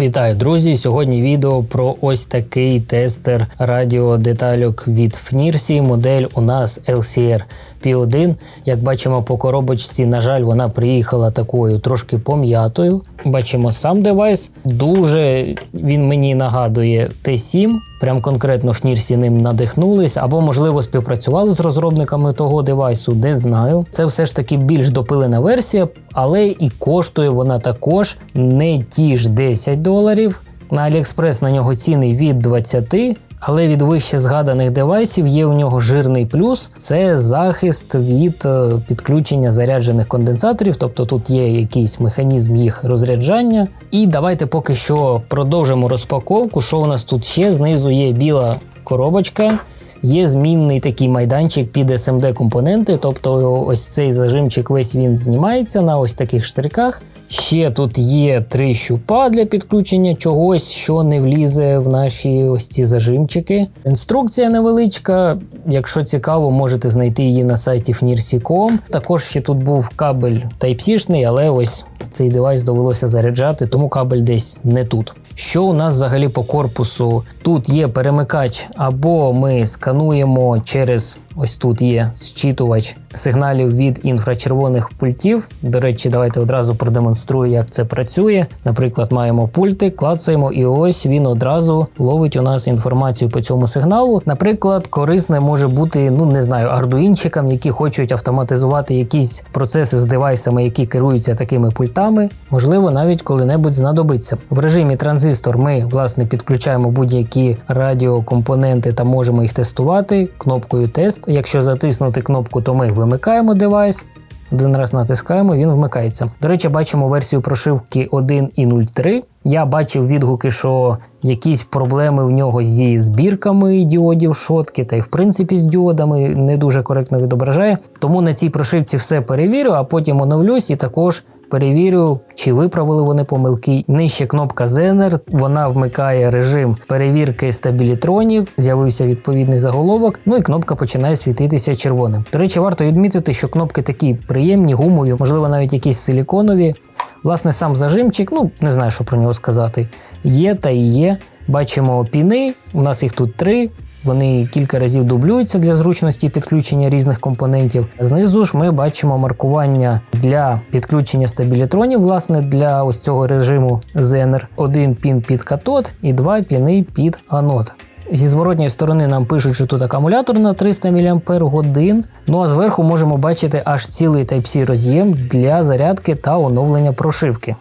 Вітаю, друзі! Сьогодні відео про ось такий тестер радіодетальок від Фнірсі. Модель у нас LCR P1. Як бачимо по коробочці, на жаль, вона приїхала такою трошки пом'ятою. Бачимо сам девайс. Дуже він мені нагадує T7. Прям конкретно в Нірсі ним надихнулись, або, можливо, співпрацювали з розробниками того девайсу, не знаю. Це все ж таки більш допилена версія, але і коштує вона також не ті ж 10 доларів. На AliExpress на нього ціни від 20. Але від вище згаданих девайсів є у нього жирний плюс це захист від е, підключення заряджених конденсаторів, тобто тут є якийсь механізм їх розряджання. І давайте поки що продовжимо розпаковку. Що у нас тут ще? Знизу є біла коробочка. Є змінний такий майданчик під SMD компоненти, тобто ось цей зажимчик весь він знімається на ось таких штриках. Ще тут є три щупа для підключення чогось, що не влізе в наші ось ці зажимчики. Інструкція невеличка. Якщо цікаво, можете знайти її на сайті fnirsi.com. Також ще тут був кабель Type-C, але ось цей девайс довелося заряджати, тому кабель десь не тут. Що у нас взагалі по корпусу? Тут є перемикач, або ми скануємо через ось тут є зчитувач сигналів від інфрачервоних пультів. До речі, давайте одразу продемонструю, як це працює. Наприклад, маємо пульти, клацаємо, і ось він одразу ловить у нас інформацію по цьому сигналу. Наприклад, корисне може бути, ну не знаю, ардуїнчикам, які хочуть автоматизувати якісь процеси з девайсами, які керуються такими пультами. Можливо, навіть коли-небудь знадобиться. В режимі транзистор ми власне підключаємо будь-які радіокомпоненти та можемо їх тестувати кнопкою тест. Якщо затиснути кнопку, то ми вимикаємо девайс. Один раз натискаємо, він вмикається. До речі, бачимо версію прошивки 1.03. Я бачив відгуки, що якісь проблеми в нього зі збірками діодів шотки, та й в принципі з діодами не дуже коректно відображає. Тому на цій прошивці все перевірю, а потім оновлюсь і також перевірю, чи виправили вони помилки. Нижче кнопка Zener, вона вмикає режим перевірки стабілітронів, з'явився відповідний заголовок. Ну і кнопка починає світитися червоним. До речі, варто відмітити, що кнопки такі приємні, гумові, можливо, навіть якісь силіконові. Власне, сам зажимчик, ну не знаю, що про нього сказати. Є та і є. Бачимо піни, у нас їх тут три. Вони кілька разів дублюються для зручності підключення різних компонентів. Знизу ж ми бачимо маркування для підключення стабілітронів, власне, для ось цього режиму Zener. Один пін під катод і два піни під анод. Зі зворотньої сторони нам пишуть, що тут акумулятор на 300 мАч. Ну а зверху можемо бачити аж цілий Type-C роз'єм для зарядки та оновлення прошивки.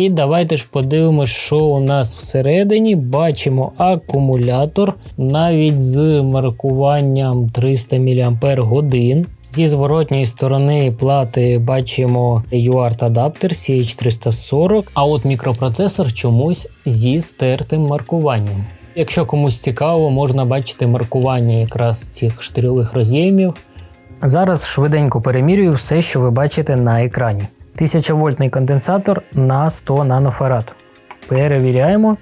І давайте ж подивимося, що у нас всередині. Бачимо акумулятор навіть з маркуванням 300 мАч. Зі зворотньої сторони плати бачимо UART адаптер CH340, а от мікропроцесор чомусь зі стертим маркуванням. Якщо комусь цікаво, можна бачити маркування якраз цих штирьових роз'ємів. Зараз швиденько перемірюю все, що ви бачите на екрані. 1000 вольтний конденсатор на 100 нанофарад. Перевіряємо.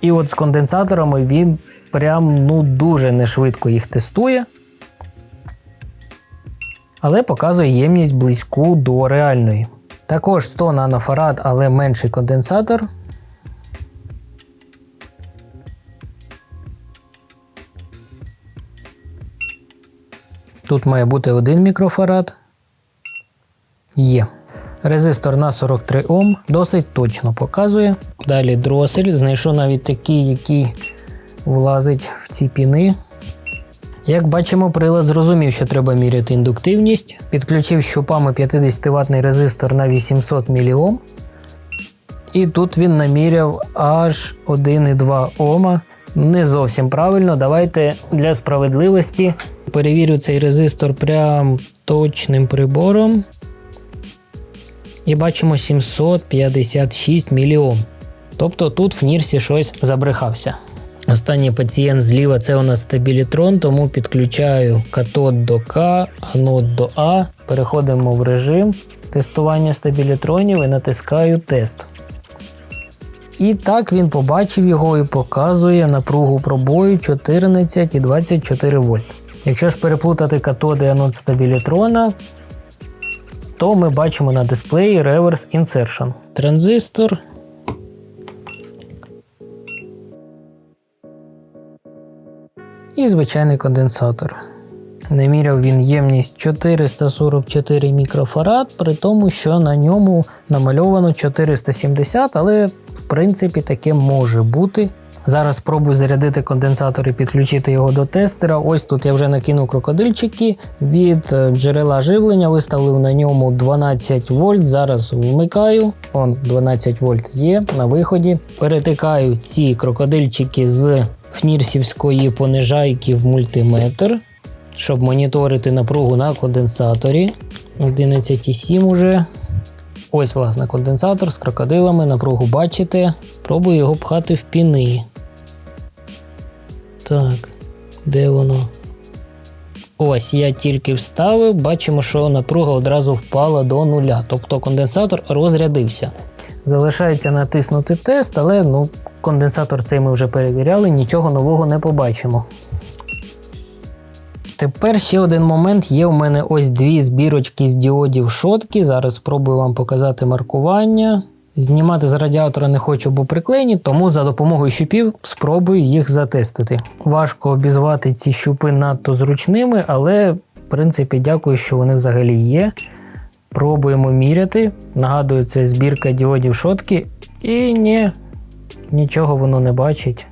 І от з конденсаторами він прям ну дуже нешвидко їх тестує. Але показує ємність близьку до реальної. Також 100 нанофарад, але менший конденсатор. Тут має бути 1 мікрофарад. Є. Резистор на 43 Ом досить точно показує. Далі дросель. Знайшов навіть такий, який влазить в ці піни. Як бачимо, прилад зрозумів, що треба міряти індуктивність. Підключив щупами 50 ватний резистор на 800 мОм. І тут він наміряв аж 1,2 Ома. Не зовсім правильно. Давайте для справедливості перевірю цей резистор прям точним і бачимо 756 мільйон. Тобто тут в Нірсі щось забрехався. Останній пацієнт зліва це у нас стабілітрон, тому підключаю катод до К, анод до А. Переходимо в режим тестування стабілітронів і натискаю тест. І так він побачив його і показує напругу пробою 14 і 24 вольт. Якщо ж переплутати катоди анод стабілітрона, то ми бачимо на дисплеї Reverse Insertion. Транзистор. І звичайний конденсатор. Наміряв він ємність 444 мікрофарад, при тому, що на ньому намальовано 470, але в принципі таке може бути. Зараз спробую зарядити конденсатор і підключити його до тестера. Ось тут я вже накинув крокодильчики від е, джерела живлення, виставив на ньому 12 вольт. Зараз вмикаю. Он 12 вольт є на виході. Перетикаю ці крокодильчики з фнірсівської понижайки в мультиметр щоб моніторити напругу на конденсаторі. 11,7 уже. Ось, власне, конденсатор з крокодилами. Напругу бачите. Пробую його пхати в піни. Так, де воно? Ось, я тільки вставив, бачимо, що напруга одразу впала до нуля. Тобто конденсатор розрядився. Залишається натиснути тест, але ну, конденсатор цей ми вже перевіряли, нічого нового не побачимо. Тепер ще один момент. Є у мене ось дві збірочки з діодів шотки. Зараз спробую вам показати маркування. Знімати з радіатора не хочу, бо приклеєні, тому за допомогою щупів спробую їх затестити. Важко обізвати ці щупи надто зручними, але в принципі дякую, що вони взагалі є. Пробуємо міряти. Нагадую, це збірка діодів шотки. І ні, нічого воно не бачить.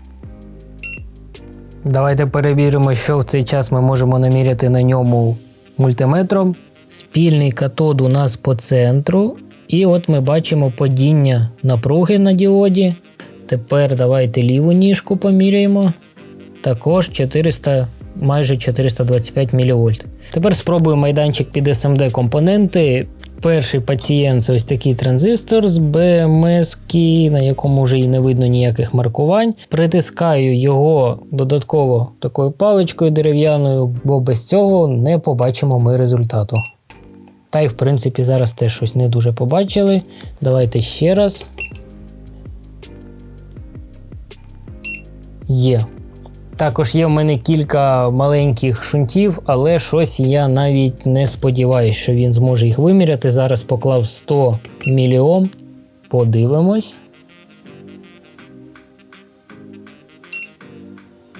Давайте перевіримо, що в цей час ми можемо наміряти на ньому мультиметром. Спільний катод у нас по центру. І от ми бачимо падіння напруги на діоді. Тепер давайте ліву ніжку поміряємо. Також 400, майже 425 мВ. Тепер спробуємо майданчик під SMD компоненти. Перший пацієнт це ось такий транзистор з БМС, на якому вже і не видно ніяких маркувань. Притискаю його додатково такою паличкою дерев'яною, бо без цього не побачимо ми результату. Та й, в принципі, зараз теж щось не дуже побачили. Давайте ще раз. Є. Також є в мене кілька маленьких шунтів, але щось я навіть не сподіваюся, що він зможе їх виміряти. Зараз поклав 100 мільйом. Подивимось.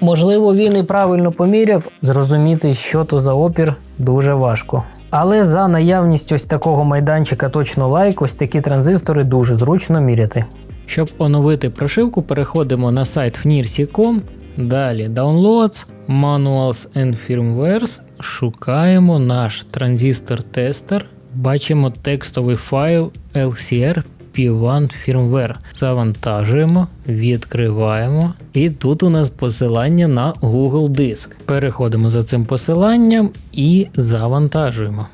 Можливо, він і правильно поміряв. Зрозуміти, що то за опір, дуже важко. Але за наявність ось такого майданчика точно лайк, ось такі транзистори дуже зручно міряти. Щоб оновити прошивку, переходимо на сайт fnirsi.com Далі Downloads, Manuals and Firmwares. Шукаємо наш транзистор-тестер. Бачимо текстовий файл LCR P1 Firmware. Завантажуємо, відкриваємо. І тут у нас посилання на Google Диск. Переходимо за цим посиланням і завантажуємо.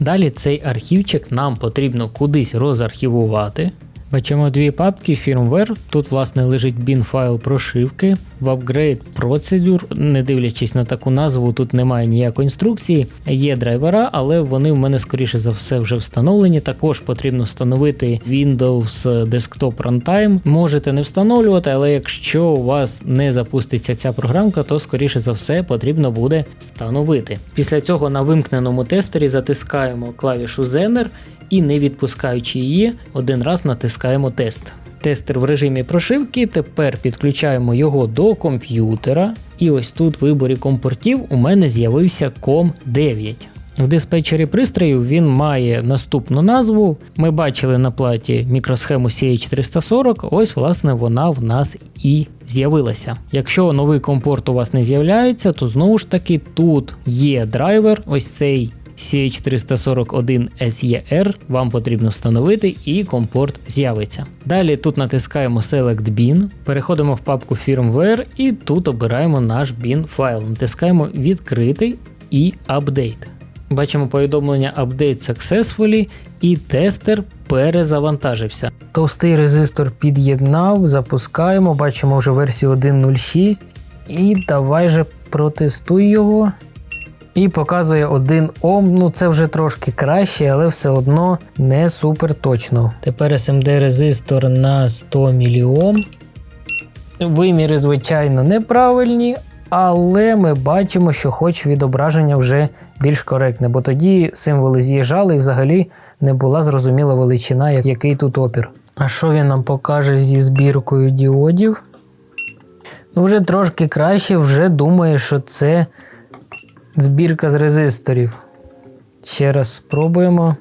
Далі цей архівчик нам потрібно кудись розархівувати. Бачимо дві папки firmware. Тут, власне, лежить bin файл прошивки. В Upgrade Procedure, не дивлячись на таку назву, тут немає ніякої інструкції. Є драйвера, але вони в мене, скоріше за все, вже встановлені. Також потрібно встановити Windows Desktop Runtime. Можете не встановлювати, але якщо у вас не запуститься ця програмка, то скоріше за все потрібно буде встановити. Після цього на вимкненому тестері затискаємо клавішу Zener і не відпускаючи її, один раз натискаємо тест. Тестер в режимі прошивки. Тепер підключаємо його до комп'ютера. І ось тут в виборі компортів у мене з'явився COM 9. В диспетчері пристрою він має наступну назву. Ми бачили на платі мікросхему CH340, ось, власне, вона в нас і з'явилася. Якщо новий компорт у вас не з'являється, то знову ж таки тут є драйвер, ось цей CH341SER вам потрібно встановити і компорт з'явиться. Далі тут натискаємо Select Bin, переходимо в папку Firmware і тут обираємо наш bin файл. Натискаємо Відкритий і Update. Бачимо повідомлення Update Successfully і тестер перезавантажився. Товстий резистор під'єднав, запускаємо, бачимо вже версію 1.06. І давай же протестуй його. І показує 1 Ом. Ну це вже трошки краще, але все одно не супер точно. Тепер SMD резистор на 100 мільйом. Виміри, звичайно, неправильні, але ми бачимо, що хоч відображення вже більш коректне, бо тоді символи з'їжджали і взагалі не була зрозуміла величина, який тут опір. А що він нам покаже зі збіркою діодів? Ну, вже трошки краще, вже думає, що це збірка з резисторів. Ще раз спробуємо.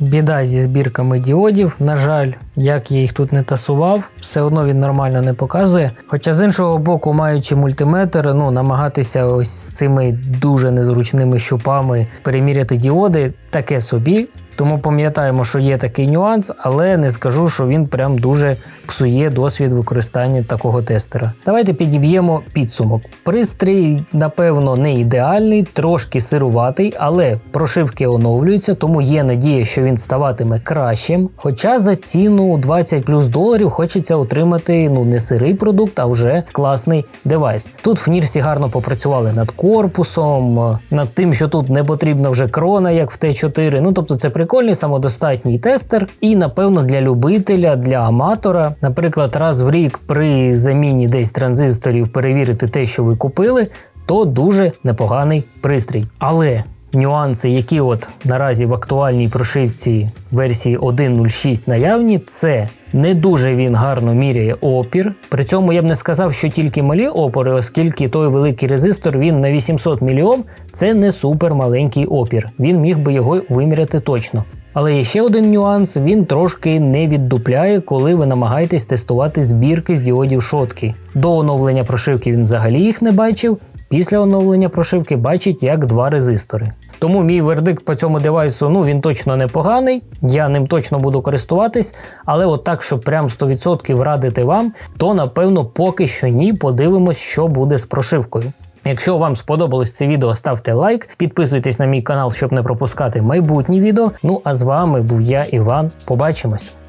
Біда зі збірками діодів. На жаль, як я їх тут не тасував, все одно він нормально не показує. Хоча з іншого боку, маючи мультиметр, ну намагатися ось цими дуже незручними щупами переміряти діоди, таке собі. Тому пам'ятаємо, що є такий нюанс, але не скажу, що він прям дуже псує досвід використання такого тестера. Давайте підіб'ємо підсумок. Пристрій, напевно, не ідеальний, трошки сируватий, але прошивки оновлюються, тому є надія, що він ставатиме кращим. Хоча за ціну 20 плюс доларів хочеться отримати ну не сирий продукт, а вже класний девайс. Тут в Нірсі гарно попрацювали над корпусом, над тим, що тут не потрібна вже крона, як в Т4. Ну тобто це прикольний самодостатній тестер, і напевно для любителя, для аматора, наприклад, раз в рік при заміні десь транзисторів перевірити те, що ви купили, то дуже непоганий пристрій. Але нюанси, які от наразі в актуальній прошивці версії 1.06 наявні, це не дуже він гарно міряє опір. При цьому я б не сказав, що тільки малі опори, оскільки той великий резистор він на 800 мільйом, це не супер маленький опір. Він міг би його виміряти точно. Але є ще один нюанс: він трошки не віддупляє, коли ви намагаєтесь тестувати збірки з діодів шотки. До оновлення прошивки він взагалі їх не бачив. Після оновлення прошивки бачить як два резистори. Тому мій вердикт по цьому девайсу ну він точно непоганий, я ним точно буду користуватись, але от так, щоб прям 100% радити вам, то напевно поки що ні. Подивимось, що буде з прошивкою. Якщо вам сподобалось це відео, ставте лайк, підписуйтесь на мій канал, щоб не пропускати майбутні відео. Ну а з вами був я, Іван. Побачимось!